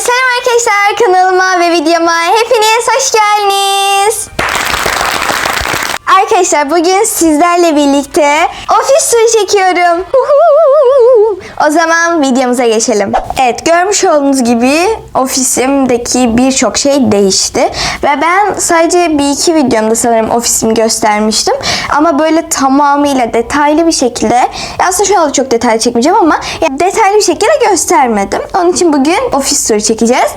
selam arkadaşlar kanalıma ve videoma hepiniz hoş geldiniz. Arkadaşlar bugün sizlerle birlikte ofis turu çekiyorum. O zaman videomuza geçelim. Evet görmüş olduğunuz gibi ofisimdeki birçok şey değişti. Ve ben sadece bir iki videomda sanırım ofisimi göstermiştim. Ama böyle tamamıyla detaylı bir şekilde aslında şu anda çok detaylı çekmeyeceğim ama detaylı bir şekilde göstermedim. Onun için bugün ofis turu çekeceğiz.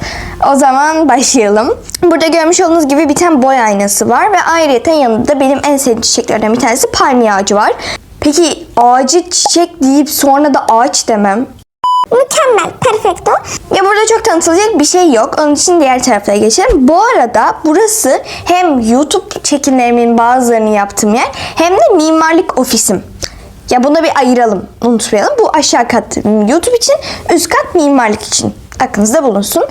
O zaman başlayalım. Burada görmüş olduğunuz gibi bir tane boy aynası var ve ayrıca yanında da benim en sevdiğim çiçeklerden bir tanesi palmiye ağacı var. Peki ağacı çiçek deyip sonra da ağaç demem. Mükemmel, perfecto. Ya burada çok tanıtılacak bir şey yok. Onun için diğer taraflara geçelim. Bu arada burası hem YouTube çekimlerimin bazılarını yaptığım yer hem de mimarlık ofisim. Ya bunu bir ayıralım. Unutmayalım. Bu aşağı kat YouTube için, üst kat mimarlık için. Aklınızda bulunsun.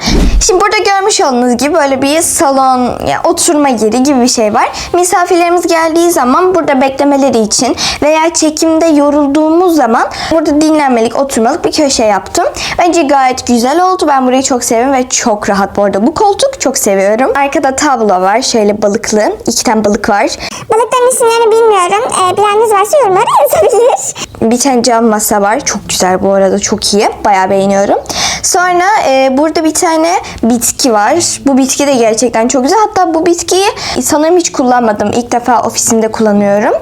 Şimdi burada görmüş olduğunuz gibi böyle bir salon, ya oturma yeri gibi bir şey var. Misafirlerimiz geldiği zaman burada beklemeleri için veya çekimde yorulduğumuz zaman burada dinlenmelik, oturmalık bir köşe yaptım. Bence gayet güzel oldu. Ben burayı çok seviyorum ve çok rahat bu arada. Bu koltuk çok seviyorum. Arkada tablo var. Şöyle balıklı. İki tane balık var. Balıkların isimlerini bilmiyorum. Ee, bileniniz varsa yorumlara yazabilir. Bir tane cam masa var. Çok güzel bu arada. Çok iyi. Bayağı beğeniyorum. Sonra e, burada bir tane bitki var. Bu bitki de gerçekten çok güzel. Hatta bu bitkiyi sanırım hiç kullanmadım. İlk defa ofisimde kullanıyorum.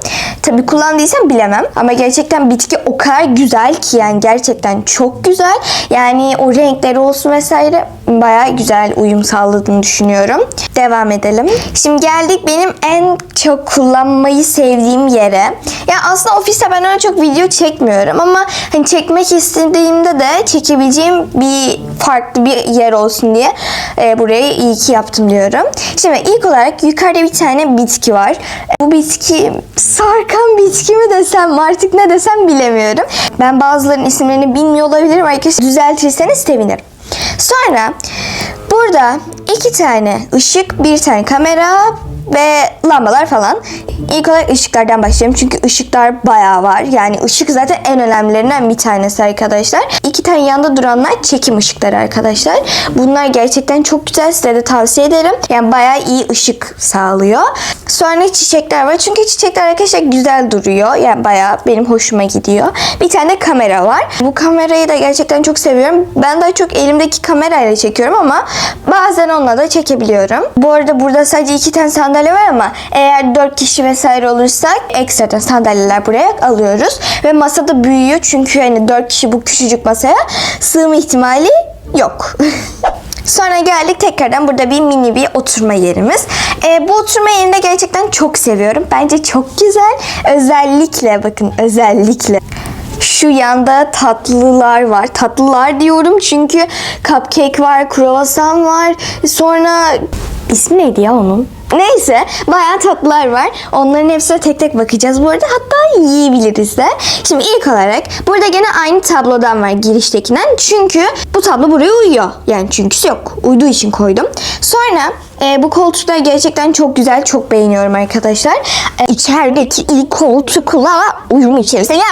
Tabii kullandıysam bilemem. Ama gerçekten bitki o kadar güzel ki yani gerçekten çok güzel. Yani o renkleri olsun vesaire bayağı güzel uyum sağladığını düşünüyorum. Devam edelim. Şimdi geldik benim en çok kullanmayı sevdiğim yere. Ya aslında ofiste ben öyle çok video çekmiyorum ama hani çekmek istediğimde de çekebileceğim bir farklı bir yer olsun diye e, burayı iyi ki yaptım diyorum. Şimdi ilk olarak yukarıda bir tane bitki var. E, Bu bitki sarkan bitki mi desem artık ne desem bilemiyorum. Ben bazılarının isimlerini bilmiyor olabilirim. Arkadaşlar düzeltirseniz sevinirim. Sonra burada iki tane ışık, bir tane kamera ve lambalar falan. İlk olarak ışıklardan başlayalım çünkü ışıklar bayağı var. Yani ışık zaten en önemlilerinden bir tanesi arkadaşlar. İki tane yanda duranlar çekim ışıkları arkadaşlar. Bunlar gerçekten çok güzel. Size de tavsiye ederim. Yani bayağı iyi ışık sağlıyor. Sonra çiçekler var. Çünkü çiçekler arkadaşlar güzel duruyor. Yani bayağı benim hoşuma gidiyor. Bir tane kamera var. Bu kamerayı da gerçekten çok seviyorum. Ben daha çok elimdeki kamerayla çekiyorum ama bazen onunla da çekebiliyorum. Bu arada burada sadece iki tane sandalye var ama eğer dört kişi vesaire olursak ekstradan sandalyeler buraya alıyoruz. Ve masa da büyüyor çünkü hani dört kişi bu küçücük masaya sığma ihtimali yok. Sonra geldik tekrardan burada bir mini bir oturma yerimiz. Ee, bu oturma yerini de gerçekten çok seviyorum. Bence çok güzel. Özellikle bakın özellikle. Şu yanda tatlılar var. Tatlılar diyorum çünkü cupcake var, kruvasan var. Sonra ismi neydi ya onun? Neyse bayağı tatlılar var. Onların hepsine tek tek bakacağız bu arada. Hatta yiyebiliriz de. Şimdi ilk olarak burada gene aynı tablodan var giriştekinden. Çünkü bu tablo buraya uyuyor. Yani çünküsü yok. Uyduğu için koydum. Sonra e, bu koltuklar gerçekten çok güzel. Çok beğeniyorum arkadaşlar. E, içerideki ilk koltukla uyum içerisinde. Ya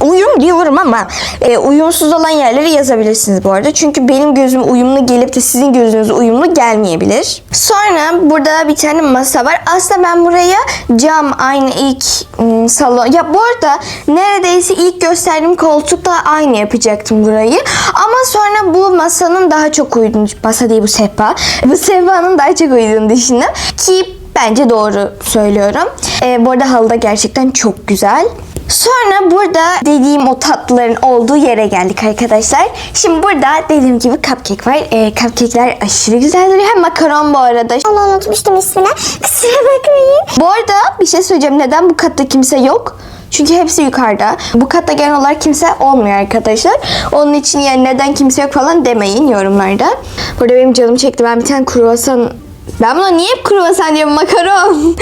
uyum diyorum ama e, uyumsuz olan yerleri yazabilirsiniz bu arada. Çünkü benim gözüm uyumlu gelip de sizin gözünüz uyumlu gelmeyebilir. Sonra burada bir tane masa var. Aslında ben buraya cam aynı ilk ım, salon. Ya bu arada neredeyse ilk gösterdiğim koltukla aynı yapacaktım burayı. Ama sonra bu masanın daha çok uyduğunu, masa değil bu sehpa. Bu sehpanın daha çok uyduğunu düşündüm. Ki bence doğru söylüyorum. Ee, bu arada halı da gerçekten çok güzel. Sonra burada dediğim o tatlıların olduğu yere geldik arkadaşlar. Şimdi burada dediğim gibi cupcake var. Ee, cupcake'ler aşırı güzel duruyor. Hem makaron bu arada. Onu unutmuştum ismini. Kusura bakmayın. Bu arada bir şey söyleyeceğim. Neden bu katta kimse yok? Çünkü hepsi yukarıda. Bu katta genel olarak kimse olmuyor arkadaşlar. Onun için yani neden kimse yok falan demeyin yorumlarda. Burada benim canım çekti. Ben bir tane kruvasan... Ben buna niye hep kruvasan diyorum makaron?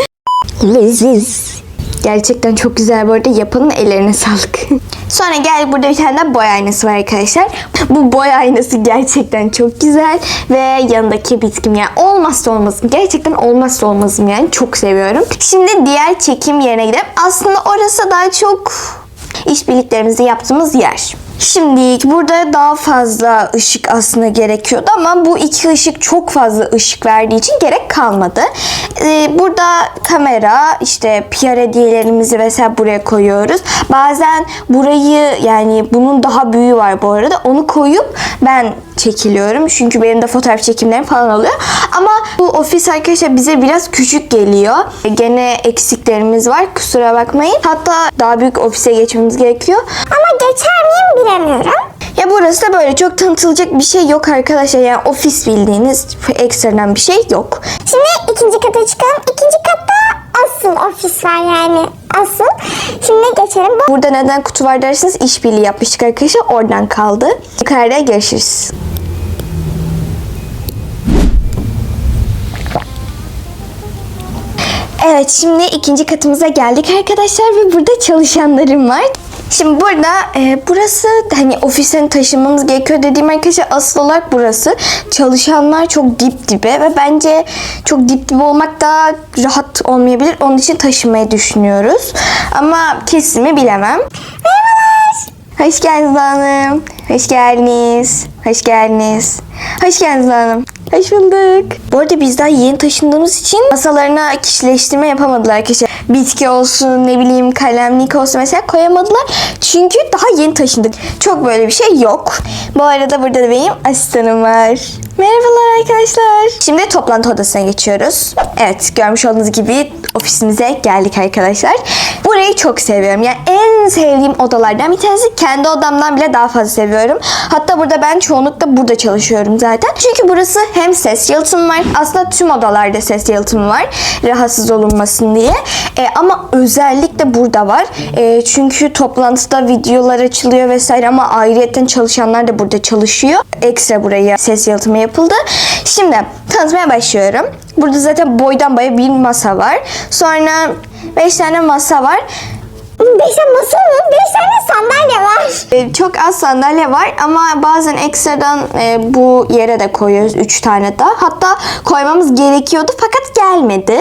Leziz. Gerçekten çok güzel bu arada. Yapanın ellerine sağlık. Sonra gel burada bir tane de boy aynası var arkadaşlar. Bu boy aynası gerçekten çok güzel. Ve yanındaki bitkim yani olmazsa olmazım. Gerçekten olmazsa olmazım yani. Çok seviyorum. Şimdi diğer çekim yerine gidelim. Aslında orası daha çok işbirliklerimizi yaptığımız yer. Şimdi burada daha fazla ışık aslında gerekiyordu ama bu iki ışık çok fazla ışık verdiği için gerek kalmadı. Ee, burada kamera işte PR hediyelerimizi vesaire buraya koyuyoruz. Bazen burayı yani bunun daha büyüğü var bu arada onu koyup ben çekiliyorum. Çünkü benim de fotoğraf çekimlerim falan oluyor. Ama bu ofis arkadaşlar bize biraz küçük geliyor. Gene eksiklerimiz var. Kusura bakmayın. Hatta daha büyük ofise geçmemiz gerekiyor. Ama geçer bilemiyorum. Ya burası da böyle çok tanıtılacak bir şey yok arkadaşlar. Yani ofis bildiğiniz ekstradan bir şey yok. Şimdi ikinci kata çıkalım. İkinci katta asıl ofis var yani. Asıl. Şimdi geçelim. Bu Burada neden kutu var derseniz işbirliği yapmıştık arkadaşlar. Oradan kaldı. Yukarıda görüşürüz. Evet şimdi ikinci katımıza geldik arkadaşlar ve burada çalışanlarım var. Şimdi burada e, burası hani ofisten taşınmamız gerekiyor dediğim arkadaşlar asıl olarak burası. Çalışanlar çok dip dibe ve bence çok dip dibe olmak daha rahat olmayabilir. Onun için taşınmayı düşünüyoruz. Ama kesimi bilemem. Hoş geldiniz hanım. Hoş geldiniz. Hoş geldiniz. Hoş geldiniz hanım. Bulduk. Bu arada biz daha yeni taşındığımız için masalarına kişileştirme yapamadılar arkadaşlar. Bitki olsun ne bileyim kalemlik olsun mesela koyamadılar. Çünkü daha yeni taşındık. Çok böyle bir şey yok. Bu arada burada da benim asistanım var. Merhabalar arkadaşlar. Şimdi toplantı odasına geçiyoruz. Evet görmüş olduğunuz gibi ofisimize geldik arkadaşlar. Burayı çok seviyorum. Yani en sevdiğim odalardan bir tanesi. Kendi odamdan bile daha fazla seviyorum. Hatta burada ben çoğunlukla burada çalışıyorum zaten. Çünkü burası hem ses yalıtımı var. Aslında tüm odalarda ses yalıtımı var. Rahatsız olunmasın diye. E, ama özellikle burada var. E, çünkü toplantıda videolar açılıyor vesaire ama ayrıyetten çalışanlar da burada çalışıyor. Ekstra buraya ses yalıtımı yapıldı. Şimdi tanıtmaya başlıyorum. Burada zaten boydan boya bir masa var. Sonra 5 tane masa var. Beş masa mı? Beş tane sandalye var. E, Çok az sandalye var ama bazen ekstradan e, bu yere de koyuyoruz 3 tane daha. Hatta koymamız gerekiyordu fakat gelmedi.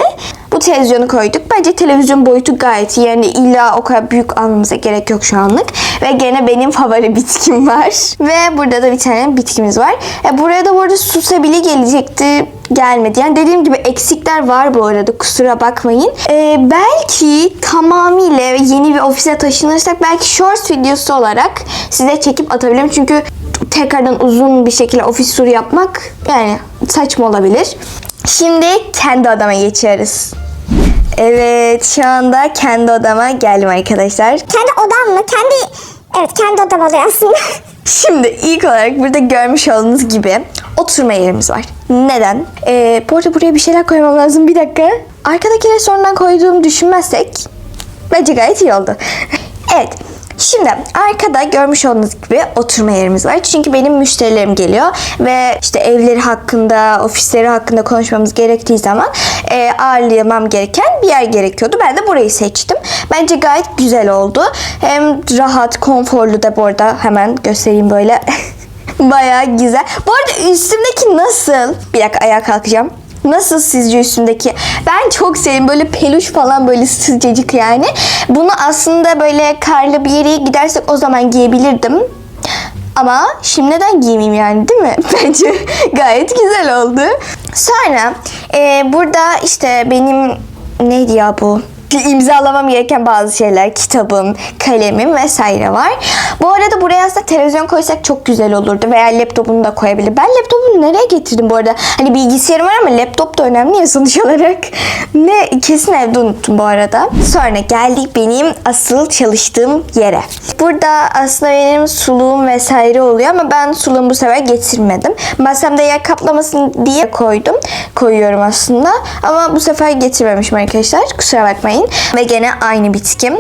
Bu televizyonu koyduk. Bence televizyon boyutu gayet. Yani illa o kadar büyük almamıza gerek yok şu anlık. Ve gene benim favori bitkim var. Ve burada da bir tane bitkimiz var. E, buraya da bu arada susabili gelecekti gelmedi. Yani dediğim gibi eksikler var bu arada kusura bakmayın. Ee, belki tamamıyla yeni bir ofise taşınırsak belki shorts videosu olarak size çekip atabilirim. Çünkü tekrardan uzun bir şekilde ofis turu yapmak yani saçma olabilir. Şimdi kendi odama geçiyoruz. Evet şu anda kendi odama geldim arkadaşlar. Kendi odam mı? Kendi... Evet kendi odam oluyor aslında. Şimdi ilk olarak burada görmüş olduğunuz gibi oturma yerimiz var. Neden? Ee, bu arada buraya bir şeyler koymam lazım. Bir dakika. Arkadakileri sonradan koyduğumu düşünmezsek bence gayet iyi oldu. evet. Şimdi arkada görmüş olduğunuz gibi oturma yerimiz var. Çünkü benim müşterilerim geliyor ve işte evleri hakkında, ofisleri hakkında konuşmamız gerektiği zaman e, ağırlayamam gereken bir yer gerekiyordu. Ben de burayı seçtim. Bence gayet güzel oldu. Hem rahat, konforlu da bu arada hemen göstereyim böyle. Bayağı güzel. Bu arada üstümdeki nasıl? Bir dakika ayağa kalkacağım. Nasıl sizce üstümdeki? Ben çok sevdim. Böyle peluş falan böyle sıcacık yani. Bunu aslında böyle karlı bir yere gidersek o zaman giyebilirdim. Ama şimdi neden giymeyeyim yani değil mi? Bence gayet güzel oldu. Sonra e, burada işte benim neydi ya bu? İmzalamam gereken bazı şeyler, kitabım, kalemim vesaire var. Bu arada buraya aslında televizyon koysak çok güzel olurdu veya laptopumu da koyabilir. Ben laptopumu nereye getirdim bu arada? Hani bilgisayarım var ama laptop da önemli ya sonuç olarak. Ne kesin evde unuttum bu arada. Sonra geldik benim asıl çalıştığım yere. Burada aslında benim suluğum vesaire oluyor ama ben suluğumu bu sefer getirmedim. Masamda yer kaplamasın diye koydum. Koyuyorum aslında. Ama bu sefer getirmemişim arkadaşlar. Kusura bakmayın. Ve gene aynı bitkim.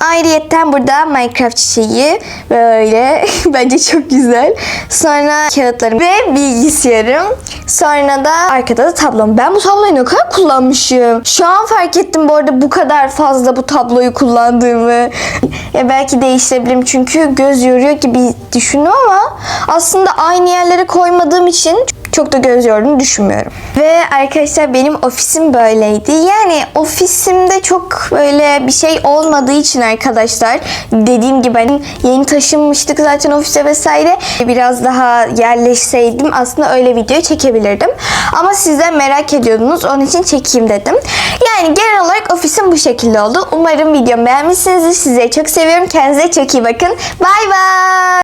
Ayrıyetten burada Minecraft çiçeği böyle bence çok güzel. Sonra kağıtlarım ve bilgisayarım. Sonra da arkada da tablom. Ben bu tabloyu ne kadar kullanmışım. Şu an fark ettim bu arada bu kadar fazla bu tabloyu kullandığımı. Ya belki değiştirebilirim çünkü göz yoruyor gibi düşündüm ama aslında aynı yerlere koymadığım için çok da göz yorduğunu düşünmüyorum. Ve arkadaşlar benim ofisim böyleydi. Yani ofisimde çok böyle bir şey olmadığı için arkadaşlar dediğim gibi hani yeni taşınmıştık zaten ofise vesaire. Biraz daha yerleşseydim aslında öyle video çekebilirdim. Ama sizler merak ediyordunuz. Onun için çekeyim dedim. Yani genel olarak ofisim bu şekilde oldu. Umarım videomu beğenmişsinizdir. Sizleri çok seviyorum. Kendinize çok iyi bakın. Bay bay.